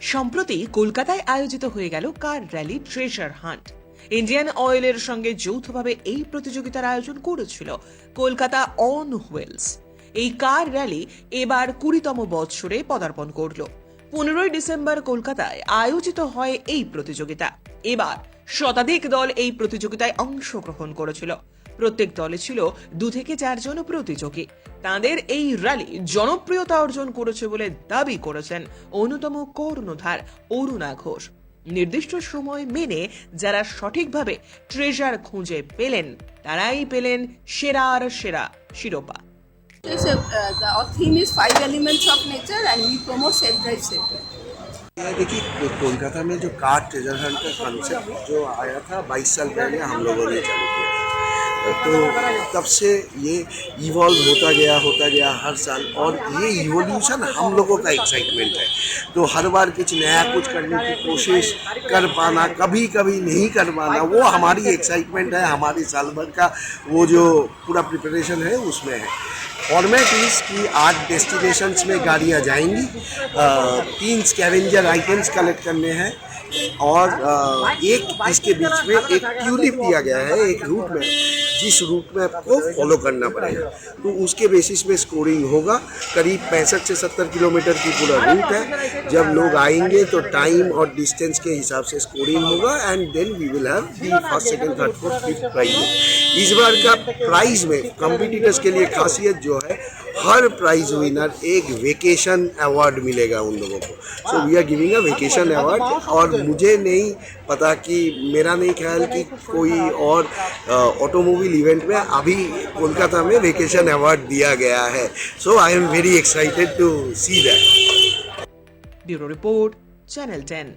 সম্প্রতি কলকাতায় আয়োজিত হয়ে গেল car rally treasure hunt Indian অয়েলের সঙ্গে যৌথভাবে এই প্রতিযোগিতার আয়োজন করেছিল কলকাতা অন হুয়েলস এই কার র্যালি এবার কুড়িতম বৎসরে পদার্পণ করল। পনেরোই ডিসেম্বর কলকাতায় আয়োজিত হয় এই প্রতিযোগিতা। এবার শতাধিক দল এই প্রতিযোগিতায় অংশগ্রহণ করেছিল। প্রত্যেক দলে ছিল দু থেকে চারজন প্রতিযোগী। তাদের এই র্যালি জনপ্রিয়তা অর্জন করেছে বলে দাবি করেছেন অন্যতম কর্ণধার অরুণা ঘোষ। নির্দিষ্ট সময় মেনে যারা সঠিকভাবে ট্রেজার খুঁজে পেলেন তারাই পেলেন সেরা শিরোপা। It's a, uh, our theme is five elements of nature and we promote safe drive safely. ये देखिए, कोलकाता में जो कार ट्रेजर हंट का कॉन्सेप्ट जो आया था 22 साल पहले हम लोगों ने चालू किया। तो तब से ये इवॉल्व होता गया होता गया हर साल। और ये इवोल्यूशन हम लोगों का एक्साइटमेंट है। तो हर बार कुछ नया कुछ करने की कोशिश कर पाना कभी कभी नहीं कर पाना, वो हमारी एक्साइटमेंट है, हमारी साल भर का वो जो पूरा प्रिपरेशन है, उसमें है। फॉर्मेट इज़ कि आठ डेस्टिनेशंस में गाड़ियाँ जाएँगी तीन स्कैवेंजर आइटम्स कलेक्ट करने हैं, और एक इसके बीच में एक ट्यूलिप दिया गया है, एक रूट में। जिस रूट में आपको फॉलो करना पड़ेगा। तो उसके बेसिस पे स्कोरिंग होगा। करीब पैंसठ से सत्तर किलोमीटर की पूरा रूट है। जब लोग आएँगे तो टाइम और डिस्टेंस के हिसाब से स्कोरिंग होगा। And then we will have the first second third fourth fifth prize इस बार का प्राइज में कॉम्पिटिटर्स के लिए खासियत जो है, हर प्राइज विनर एक वेकेशन अवार्ड मिलेगा उन लोगों को। So we are giving a vacation award और मुझे नहीं पता कि, मेरा नहीं ख्याल कि कोई और ऑटोमोबाइल इवेंट में अभी कोलकाता में वेकेशन अवार्ड दिया गया है। So I am very excited to see that bureau report, channel ten.